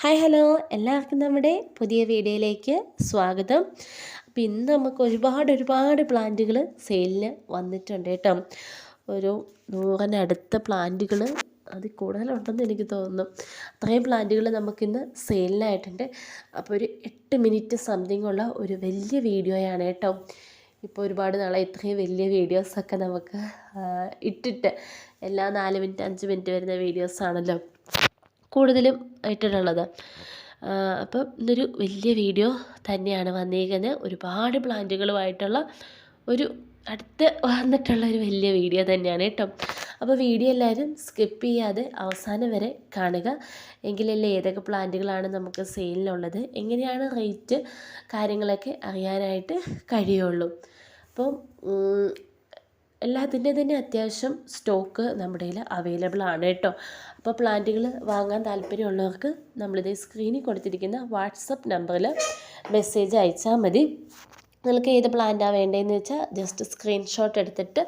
Hi hello. എല്ലാവർക്കും നമ്മുടെ പുതിയ വീഡിയോയിലേക്ക് സ്വാഗതം. അപ്പോൾ ഇന്ന് നമുക്ക് ഒരുപാട് ഒരുപാട് പ്ലാന്റുകൾ സെയിലിന് വന്നിട്ടുണ്ട് കേട്ടോ. ഒരു നൂറിനടുത്ത പ്ലാന്റുകൾ അതിൽ കൂടുതലുണ്ടെന്ന് എനിക്ക് തോന്നുന്നു. അത്രയും പ്ലാന്റുകൾ നമുക്കിന്ന് സെയിലിനായിട്ടുണ്ട്. അപ്പോൾ ഒരു എട്ട് മിനിറ്റ് സംതിങ് ഉള്ള ഒരു വലിയ വീഡിയോയാണ് കേട്ടോ. ഇപ്പോൾ ഒരുപാട് നാളെ ഇത്രയും വലിയ വീഡിയോസൊക്കെ നമുക്ക് ഇട്ടിട്ട് എല്ലാ നാല് മിനിറ്റ് അഞ്ച് മിനിറ്റ് വരുന്ന വീഡിയോസാണല്ലോ. കൂടുതലും ഇട്ടിട്ടുള്ളത് അപ്പം ഇന്നൊരു വലിയ വീഡിയോ തന്നെയാണ് വന്നിരിക്കുന്നത് ഒരുപാട് പ്ലാന്റുകളുമായിട്ടുള്ള ഒരു അടുത്ത് വന്നിട്ടുള്ള ഒരു വലിയ വീഡിയോ തന്നെയാണ് കേട്ടോ. അപ്പോൾ വീഡിയോ എല്ലാവരും സ്കിപ്പ് ചെയ്യാതെ അവസാനം വരെ കാണുക. എങ്കിലല്ലേ ഏതൊക്കെ പ്ലാന്റുകളാണ് നമുക്ക് സെയിലിനുള്ളത് എങ്ങനെയാണ് റേറ്റ് കാര്യങ്ങളൊക്കെ അറിയാനായിട്ട് കഴിയുള്ളൂ. അപ്പം എല്ലാത്തിന്റെ തന്നെ അത്യാവശ്യം സ്റ്റോക്ക് നമ്മുടെ കയ്യിൽ അവൈലബിൾ ആണ് കേട്ടോ. അപ്പോൾ പ്ലാന്റുകൾ വാങ്ങാൻ താല്പര്യമുള്ളവർക്ക് നമ്മളിത് സ്ക്രീനിൽ കൊടുത്തിരിക്കുന്ന വാട്സപ്പ് നമ്പറിൽ മെസ്സേജ് അയച്ചാൽ മതി. നിങ്ങൾക്ക് ഏത് പ്ലാന്റാണ് വേണ്ടതെന്ന് വെച്ചാൽ ജസ്റ്റ് സ്ക്രീൻഷോട്ട് എടുത്തിട്ട്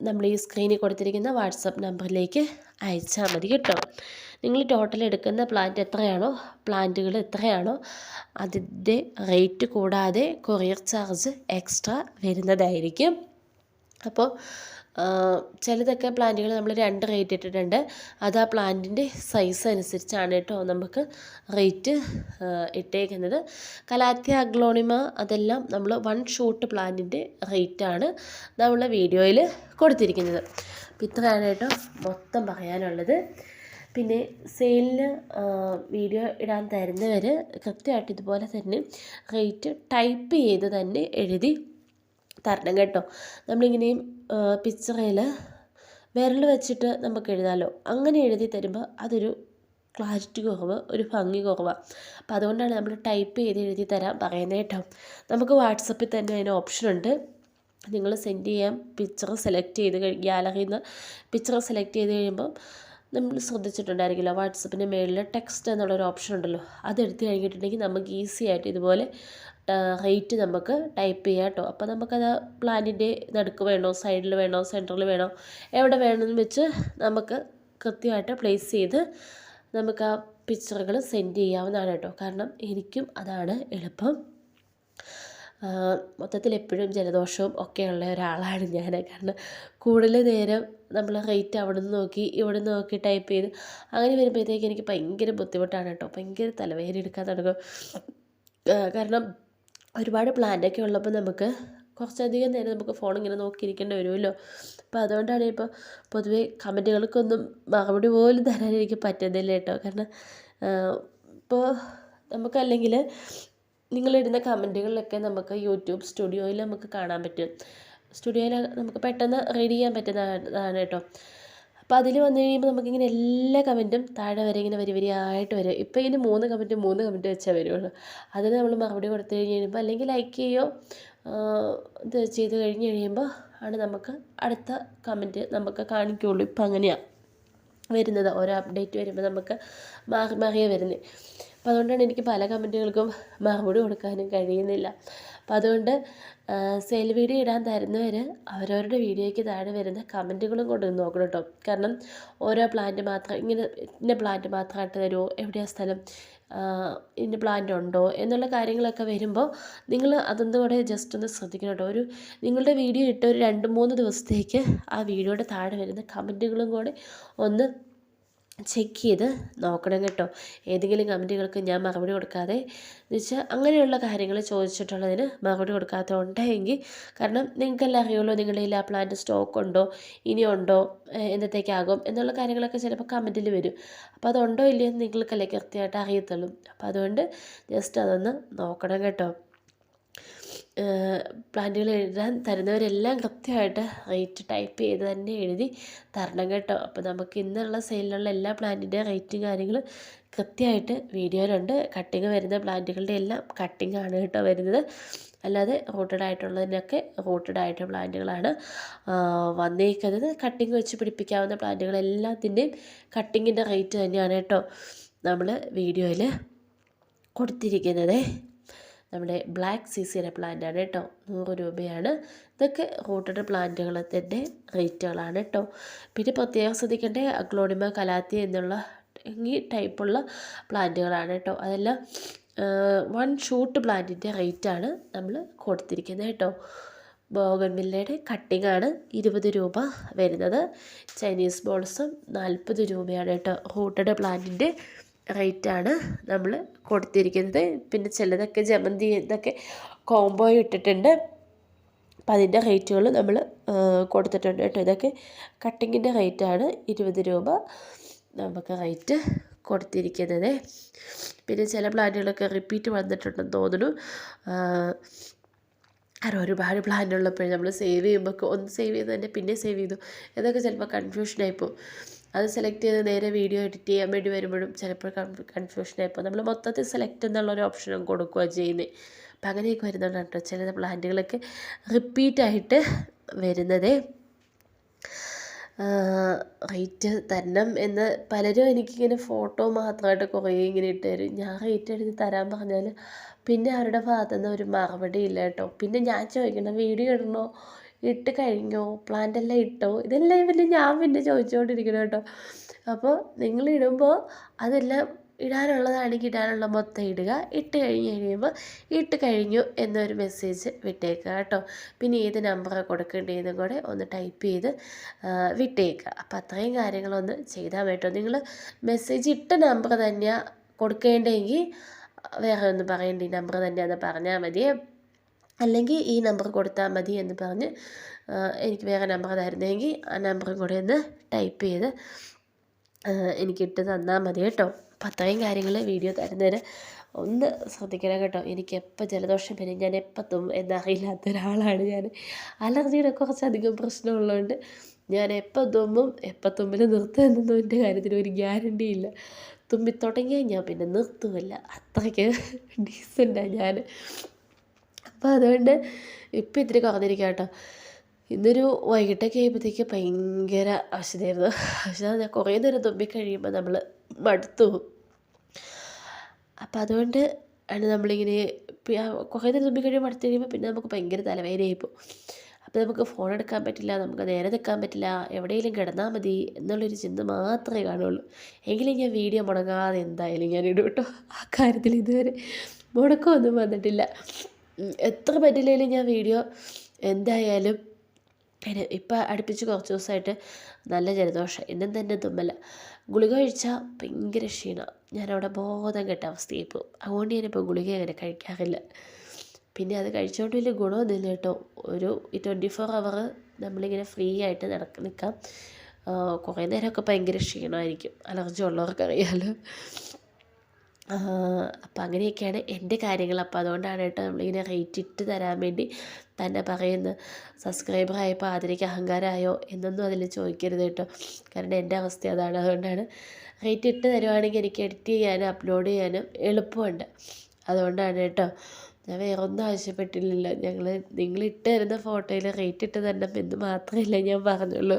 നമ്മൾ ഈ സ്ക്രീനിൽ കൊടുത്തിരിക്കുന്ന വാട്സപ്പ് നമ്പറിലേക്ക് അയച്ചാൽ മതി കേട്ടോ. നിങ്ങൾ ടോട്ടൽ എടുക്കുന്ന പ്ലാന്റ് എത്രയാണോ പ്ലാന്റുകൾ എത്രയാണോ അതിന്റെ റേറ്റ് കൂടാതെ കൊറിയർ ചാർജ് എക്സ്ട്രാ വരുന്നതായിരിക്കും. അപ്പോൾ ചിലതൊക്കെ പ്ലാന്റുകൾ നമ്മൾ രണ്ട് റേറ്റ് ഇട്ടിട്ടുണ്ട്. അത് ആ പ്ലാന്റിന്റെ സൈസ് അനുസരിച്ചാണ് കേട്ടോ നമുക്ക് റേറ്റ് ഇട്ടേക്കുന്നത്. കലാത്തിയ അഗ്ലോണിമ അതെല്ലാം നമ്മൾ വൺ ഷൂട്ട് പ്ലാന്റിന്റെ റേറ്റാണ് നമ്മൾ വീഡിയോയിൽ കൊടുത്തിരിക്കുന്നത്. അപ്പോൾ ഇത്രയാണ് കേട്ടോ മൊത്തം പറയാനുള്ളത്. പിന്നെ സെയിലിന് വീഡിയോ ഇടാൻ തരുന്നവർ കൃത്യമായിട്ട് ഇതുപോലെ തന്നെ റേറ്റ് ടൈപ്പ് ചെയ്ത് തന്നെ എഴുതി തരണം കേട്ടോ. നമ്മളിങ്ങനെയും പിക്ചറിൽ വിരൽ വെച്ചിട്ട് നമുക്ക് എഴുതാമല്ലോ അങ്ങനെ എഴുതി തരുമ്പോൾ അതൊരു ക്ലാരിറ്റി കുറവ് ഒരു ഭംഗി കുറവാണ് അപ്പോൾ അതുകൊണ്ടാണ് നമ്മൾ ടൈപ്പ് ചെയ്ത് എഴുതി തരാൻ പറയുന്നത് കേട്ടോ. നമുക്ക് വാട്സപ്പിൽ തന്നെ അതിന് ഓപ്ഷനുണ്ട് നിങ്ങൾ സെൻഡ് ചെയ്യാൻ പിക്ചർ സെലക്ട് ചെയ്ത് കഴി ഗ്യാലറിയിൽ നിന്ന് പിക്ചർ സെലക്ട് ചെയ്ത് കഴിയുമ്പം നമ്മൾ ശ്രദ്ധിച്ചിട്ടുണ്ടായിരിക്കില്ല. വാട്സപ്പിന്റെ മേളിൽ ടെക്സ്റ്റ് എന്നുള്ളൊരു ഓപ്ഷൻ ഉണ്ടല്ലോ. അതെടുത്ത് കഴിഞ്ഞിട്ടുണ്ടെങ്കിൽ നമുക്ക് ഈസി ആയിട്ട് ഇതുപോലെ റേറ്റ് നമുക്ക് ടൈപ്പ് ചെയ്യാം കേട്ടോ അപ്പോൾ നമുക്കത് പ്ലാനിന്റെ നടുക്ക് വേണോ സൈഡിൽ വേണോ സെന്ററിൽ വേണോ എവിടെ വേണമെന്ന് വെച്ച് നമുക്ക് കൃത്യമായിട്ട് പ്ലേസ് ചെയ്ത് നമുക്ക് ആ പിക്ചറുകൾ സെൻഡ് ചെയ്യാവുന്നതാണ് കേട്ടോ കാരണം എനിക്കും അതാണ് എളുപ്പം. മൊത്തത്തിൽ എപ്പോഴും ജലദോഷവും ഒക്കെയുള്ള ഒരാളാണ് ഞാൻ കാരണം കൂടുതൽ നേരം നമ്മൾ റേറ്റ് അവിടെ നിന്ന് നോക്കി ഇവിടെ നിന്ന് നോക്കി ടൈപ്പ് ചെയ്ത് അങ്ങനെ വരുമ്പോഴത്തേക്ക് എനിക്ക് ഭയങ്കര ബുദ്ധിമുട്ടാണ് കേട്ടോ ഭയങ്കര തലവേദന എടുക്കാൻ തുടങ്ങും. കാരണം ഒരുപാട് പ്ലാന്റൊക്കെ ഉള്ളപ്പോൾ നമുക്ക് കുറച്ചധികം നേരം നമുക്ക് ഫോൺ ഇങ്ങനെ നോക്കിയിരിക്കേണ്ടി വരുമല്ലോ. അപ്പോൾ അതുകൊണ്ടാണ് ഇപ്പോൾ പൊതുവേ കമന്റുകൾക്കൊന്നും മറുപടി പോലും തരാൻ എനിക്ക് പറ്റുന്നില്ല കേട്ടോ. കാരണം ഇപ്പോൾ നമുക്കല്ലെങ്കിൽ നിങ്ങളിടുന്ന കമന്റുകളിലൊക്കെ നമുക്ക് യൂട്യൂബ് സ്റ്റുഡിയോയിൽ നമുക്ക് കാണാൻ പറ്റും. സ്റ്റുഡിയോയിൽ നമുക്ക് പെട്ടെന്ന് റീഡ് ചെയ്യാൻ പറ്റുന്നതാണ് കേട്ടോ. അപ്പോൾ അതിൽ വന്നു കഴിയുമ്പോൾ നമുക്കിങ്ങനെ എല്ലാ കമന്റും താഴെ വരെ ഇങ്ങനെ വരി വരിയായിട്ട് വരും. ഇപ്പോൾ ഇങ്ങനെ മൂന്ന് കമന്റ് മൂന്ന് കമന്റ് വെച്ചാൽ വരുള്ളൂ. അതിന് നമ്മൾ മറുപടി കൊടുത്തു കഴിഞ്ഞ് കഴിയുമ്പോൾ അല്ലെങ്കിൽ ലൈക്ക് ചെയ്യുകയോ ഇത് ചെയ്ത് കഴിഞ്ഞ് കഴിയുമ്പോൾ ആണ് നമുക്ക് അടുത്ത കമന്റ് നമുക്ക് കാണിക്കുകയുള്ളൂ ഇപ്പം അങ്ങനെയാണ് വരുന്നത്. ഓരോ അപ്ഡേറ്റ് വരുമ്പോൾ നമുക്ക് മാറി മാറിയേ വരുന്നത് അപ്പോൾ അതുകൊണ്ടാണ് എനിക്ക് പല കമന്റുകൾക്കും മറുപടി കൊടുക്കാനും കഴിയുന്നില്ല. അപ്പോൾ അതുകൊണ്ട് സെയിൽ വീഡിയോ ഇടാൻ തരുന്നവർ അവരവരുടെ വീഡിയോയ്ക്ക് താഴെ വരുന്ന കമന്റുകളും കൊണ്ട് നോക്കണം കേട്ടോ. കാരണം ഓരോ പ്ലാന്റ് മാത്രം ഇങ്ങനെ ഇന്ന പ്ലാന്റ് മാത്രമായിട്ട് തരുമോ എവിടെയാ സ്ഥലം? ഇന്ന പ്ലാന്റ് ഉണ്ടോ? എന്നുള്ള കാര്യങ്ങളൊക്കെ വരുമ്പോൾ നിങ്ങൾ അതൊന്നും കൂടെ ജസ്റ്റ് ഒന്ന് ശ്രദ്ധിക്കണം കേട്ടോ. ഒരു നിങ്ങളുടെ വീഡിയോ ഇട്ട ഒരു രണ്ട് മൂന്ന് ദിവസത്തേക്ക് ആ വീഡിയോയുടെ താഴെ വരുന്ന കമന്റുകളും കൂടെ ഒന്ന് ചെക്ക് ചെയ്ത് നോക്കണം കേട്ടോ. ഏതെങ്കിലും കമന്റുകൾക്ക് ഞാൻ മറുപടി കൊടുക്കാതെ എന്നുവെച്ചാൽ അങ്ങനെയുള്ള കാര്യങ്ങൾ ചോദിച്ചിട്ടുള്ളതിന് മറുപടി കൊടുക്കാത്ത ഉണ്ടെങ്കിൽ കാരണം നിങ്ങൾക്കെല്ലാം അറിയുമല്ലോ നിങ്ങളുടെ കയ്യിൽ ആ പ്ലാന്റ് സ്റ്റോക്ക് ഉണ്ടോ ഇനിയുണ്ടോ എന്നത്തേക്കാകും എന്നുള്ള കാര്യങ്ങളൊക്കെ ചിലപ്പോൾ കമന്റിൽ വരും. അപ്പോൾ അതുണ്ടോ ഇല്ലയോ എന്ന് നിങ്ങൾക്കല്ലേ കൃത്യമായിട്ട് അറിയത്തുള്ളൂ. അപ്പോൾ അതുകൊണ്ട് ജസ്റ്റ് അതൊന്ന് നോക്കണം കേട്ടോ. പ്ലാന്റുകൾ എഴുതാൻ തരുന്നവരെല്ലാം കൃത്യമായിട്ട് റേറ്റ് ടൈപ്പ് ചെയ്ത് തന്നെ എഴുതി തരണം കേട്ടോ. അപ്പോൾ നമുക്ക് ഇന്നുള്ള സെയിലിലുള്ള എല്ലാ പ്ലാന്റിന്റെ റേറ്റും കാര്യങ്ങളും കൃത്യമായിട്ട് വീഡിയോയിലുണ്ട്. കട്ടിങ് വരുന്ന പ്ലാന്റുകളുടെ എല്ലാം കട്ടിങ് ആണ് കേട്ടോ വരുന്നത്. അല്ലാതെ റൂട്ടഡ് ആയിട്ടുള്ളതിനൊക്കെ റൂട്ടഡ് ആയിട്ട് പ്ലാന്റുകളാണ് വന്നേക്കുന്നത്. കട്ടിങ് വെച്ച് പിടിപ്പിക്കാവുന്ന പ്ലാന്റുകളെല്ലാത്തിന്റെയും കട്ടിങ്ങിന്റെ റേറ്റ് തന്നെയാണ് കേട്ടോ നമ്മൾ വീഡിയോയിൽ കൊടുത്തിരിക്കുന്നത്. നമ്മുടെ ബ്ലാക്ക് സിസിയുടെ പ്ലാന്റാണ് കേട്ടോ നൂറ് രൂപയാണ്. ഇതൊക്കെ റൂട്ടഡ് പ്ലാന്റുകളത്തിന്റെ റേറ്റുകളാണ് കേട്ടോ പിന്നെ പ്രത്യേകം ശ്രദ്ധിക്കേണ്ട അഗ്ലോണിമ കലാത്തി എന്നുള്ള ഈ ടൈപ്പുള്ള പ്ലാന്റുകളാണ് കേട്ടോ അതെല്ലാം വൺ ഷൂട്ട് പ്ലാന്റിന്റെ റേറ്റാണ് നമ്മൾ കൊടുത്തിരിക്കുന്നത് കേട്ടോ ബോഗൺവില്ലയുടെ കട്ടിംഗ് ആണ് ഇരുപത് രൂപ വരുന്നത്. ചൈനീസ് ബോൾസും നാൽപ്പത് രൂപയാണ് കേട്ടോ റൂട്ടഡ് പ്ലാന്റിന്റെ റേറ്റാണ് നമ്മൾ കൊടുത്തിരിക്കുന്നത്. പിന്നെ ചിലതൊക്കെ ജമന്തി ഇതൊക്കെ കോംബോ ഇട്ടിട്ടുണ്ട്. അപ്പം അതിന്റെ റേറ്റുകൾ നമ്മൾ കൊടുത്തിട്ടുണ്ട് കേട്ടോ. ഇതൊക്കെ കട്ടിങ്ങിന്റെ റേറ്റാണ് ഇരുപത് രൂപ നമുക്ക് റേറ്റ് കൊടുത്തിരിക്കുന്നത്. പിന്നെ ചില പ്ലാന്റുകളൊക്കെ റിപ്പീറ്റ് വന്നിട്ടുണ്ടെന്ന് തോന്നുന്നു. കാരണം ഒരുപാട് പ്ലാൻ നമ്മൾ സേവ് ചെയ്യുമ്പോൾ ഒന്ന് സേവ് ചെയ്ത് തന്നെ പിന്നെ സേവ് ചെയ്തു. ഇതൊക്കെ ചിലപ്പോൾ കൺഫ്യൂഷനായിപ്പോൾ അത് സെലക്ട് ചെയ്ത് നേരെ വീഡിയോ എഡിറ്റ് ചെയ്യാൻ വേണ്ടി വരുമ്പോഴും ചിലപ്പോൾ കൺഫ്യൂഷൻ ആയപ്പോൾ നമ്മൾ മൊത്തത്തിൽ സെലക്ട് എന്നുള്ളൊരു ഓപ്ഷനും കൊടുക്കുക ചെയ്യുന്നത് അപ്പം അങ്ങനെയൊക്കെ വരുന്നതുകൊണ്ടാണ് കേട്ടോ ചില പ്ലാന്റുകളൊക്കെ റിപ്പീറ്റായിട്ട് വരുന്നത്. റേറ്റ് തരണം എന്ന് പലരും എനിക്കിങ്ങനെ ഫോട്ടോ മാത്രമായിട്ട് കുറേ ഇങ്ങനെ ഇട്ട് തരും. ഞാൻ റേറ്റ് എടുത്ത് തരാൻ പറഞ്ഞാൽ പിന്നെ അവരുടെ ഭാഗത്തു നിന്ന് ഒരു മറുപടി ഇല്ല കേട്ടോ. പിന്നെ ഞാൻ ചോദിക്കണം വീഡിയോ ഇടണോ? ഇട്ട് കഴിഞ്ഞോ? പ്ലാന്റ് എല്ലാം ഇട്ടോ? ഇതെല്ലാം പിന്നെ ഞാൻ പിന്നെ ചോദിച്ചുകൊണ്ടിരിക്കണം കേട്ടോ. അപ്പോൾ നിങ്ങൾ ഇടുമ്പോൾ അതെല്ലാം ഇടാനുള്ളതാണെങ്കിൽ ഇടാനുള്ള മൊത്തം ഇടുക. ഇട്ട് കഴിഞ്ഞ് കഴിയുമ്പോൾ ഇട്ട് കഴിഞ്ഞു എന്നൊരു മെസ്സേജ് വിട്ടേക്കുക കേട്ടോ. പിന്നെ ഏത് നമ്പറാണ് കൊടുക്കേണ്ടതെന്നും കൂടെ ഒന്ന് ടൈപ്പ് ചെയ്ത് വിട്ടേക്കുക. അപ്പോൾ അത്രയും കാര്യങ്ങളൊന്ന് ചെയ്താൽ കേട്ടോ. നിങ്ങൾ മെസ്സേജ് ഇട്ട നമ്പർ തന്നെയാണ് കൊടുക്കേണ്ടതെങ്കിൽ വേറെ ഒന്നും പറയേണ്ട. ഈ നമ്പർ തന്നെയാണെന്ന് പറഞ്ഞാൽ മതി അല്ലെങ്കിൽ ഈ നമ്പർ കൊടുത്താൽ മതി എന്ന് പറഞ്ഞ് എനിക്ക് വേറെ നമ്പർ തരുന്നതെങ്കിൽ ആ നമ്പറും കൂടെ ഒന്ന് ടൈപ്പ് ചെയ്ത് എനിക്കിട്ട് തന്നാൽ മതി കേട്ടോ. അപ്പം അത്രയും കാര്യങ്ങൾ വീഡിയോ തരുന്നതിന് ഒന്ന് ശ്രദ്ധിക്കണം കേട്ടോ. എനിക്ക് എപ്പോൾ ജലദോഷം വരും ഞാൻ എപ്പോൾ തും എന്നറിയില്ലാത്ത ഒരാളാണ് ഞാൻ. അലർജിയുടെ കുറച്ചധികം പ്രശ്നമുള്ളതുകൊണ്ട് ഞാൻ എപ്പോൾ തുമ്മും എപ്പോൾ തുമ്മിൽ നിർത്തുമെന്നൊന്നും എന്റെ കാര്യത്തിൽ ഒരു ഗ്യാരണ്ടി ഇല്ല. തുമ്പി തുടങ്ങിയാൽ ഞാൻ പിന്നെ നിർത്തുമില്ല അത്രയ്ക്ക് ഡീസന്റാണ് ഞാൻ. അപ്പോൾ അതുകൊണ്ട് ഇപ്പം ഇത്തിരി കുറഞ്ഞിരിക്കുക കേട്ടോ. ഇന്നൊരു വൈകിട്ടൊക്കെ ആയപ്പോഴത്തേക്ക് ഭയങ്കര അവശതയായിരുന്നു പക്ഷേ കുറേ നേരം തുമ്പി കഴിയുമ്പോൾ നമ്മൾ മടുത്തു. അപ്പം അതുകൊണ്ട് ആണ് നമ്മളിങ്ങനെ കുറേ നേരം തുമ്പി കഴിയുമ്പോൾ മടുത്ത് കഴിയുമ്പോൾ പിന്നെ നമുക്ക് ഭയങ്കര തലവേദനയായിപ്പോൾ പോകും അപ്പോൾ നമുക്ക് ഫോൺ എടുക്കാൻ പറ്റില്ല നമുക്ക് നേരെ നിൽക്കാൻ പറ്റില്ല എവിടെയെങ്കിലും കിടന്നാൽ മതി എന്നുള്ളൊരു ചിന്ത മാത്രമേ കാണുള്ളൂ എങ്കിലും ഞാൻ വീഡിയോ മുടങ്ങാതെ എന്തായാലും ഞാൻ ഇടും കേട്ടോ. ആ കാര്യത്തിൽ ഇതുവരെ മുടക്കമൊന്നും വന്നിട്ടില്ല. എത്ര പറ്റില്ലെങ്കിലും ഞാൻ വീഡിയോ എന്തായാലും ഇപ്പം അടുപ്പിച്ച് കുറച്ച് ദിവസമായിട്ട് നല്ല ജലദോഷം. ഇന്നും തന്നെ തുമ്മല. ഗുളിക കഴിച്ചാൽ ഭയങ്കര ക്ഷീണം. ഞാനവിടെ ബോധം കെട്ട അവസ്ഥയായി പോകും അതുകൊണ്ട് ഞാനിപ്പോൾ ഗുളിക അങ്ങനെ കഴിക്കാറില്ല. പിന്നെ അത് കഴിച്ചുകൊണ്ട് വലിയ ഗുണമൊന്നുമില്ല കേട്ടോ. ഒരു ട്വന്റി ഫോർ അവർ നമ്മളിങ്ങനെ ഫ്രീ ആയിട്ട് നടക്ക നിൽക്കാം കുറേ നേരമൊക്കെ ഭയങ്കര ക്ഷീണമായിരിക്കും അലർജി ഉള്ളവർക്കറിയാമല്ലോ അപ്പം അങ്ങനെയൊക്കെയാണ് എന്റെ കാര്യങ്ങൾ. അപ്പം അതുകൊണ്ടാണ് കേട്ടോ നമ്മളിങ്ങനെ റേറ്റ് ഇട്ട് തരാൻ വേണ്ടി തന്നെ പറയുന്നത്. സബ്സ്ക്രൈബർ ആയപ്പോൾ ആദരിക്ക് അഹങ്കാരമായോ എന്നൊന്നും അതിൽ ചോദിക്കരുത് കേട്ടോ. കാരണം എന്റെ അവസ്ഥ അതാണ്. അതുകൊണ്ടാണ് റേറ്റ് ഇട്ട് തരുവാണെങ്കിൽ എനിക്ക് എഡിറ്റ് ചെയ്യാനും അപ്ലോഡ് ചെയ്യാനും എളുപ്പമുണ്ട്. അതുകൊണ്ടാണ് കേട്ടോ. ഞാൻ വേറെ ഒന്നും ആവശ്യപ്പെട്ടില്ലല്ലോ. ഞങ്ങൾ നിങ്ങൾ ഇട്ട് തരുന്ന ഫോട്ടോയിൽ റേറ്റ് ഇട്ട് തരണം എന്ന് മാത്രമല്ല ഞാൻ പറഞ്ഞുള്ളൂ.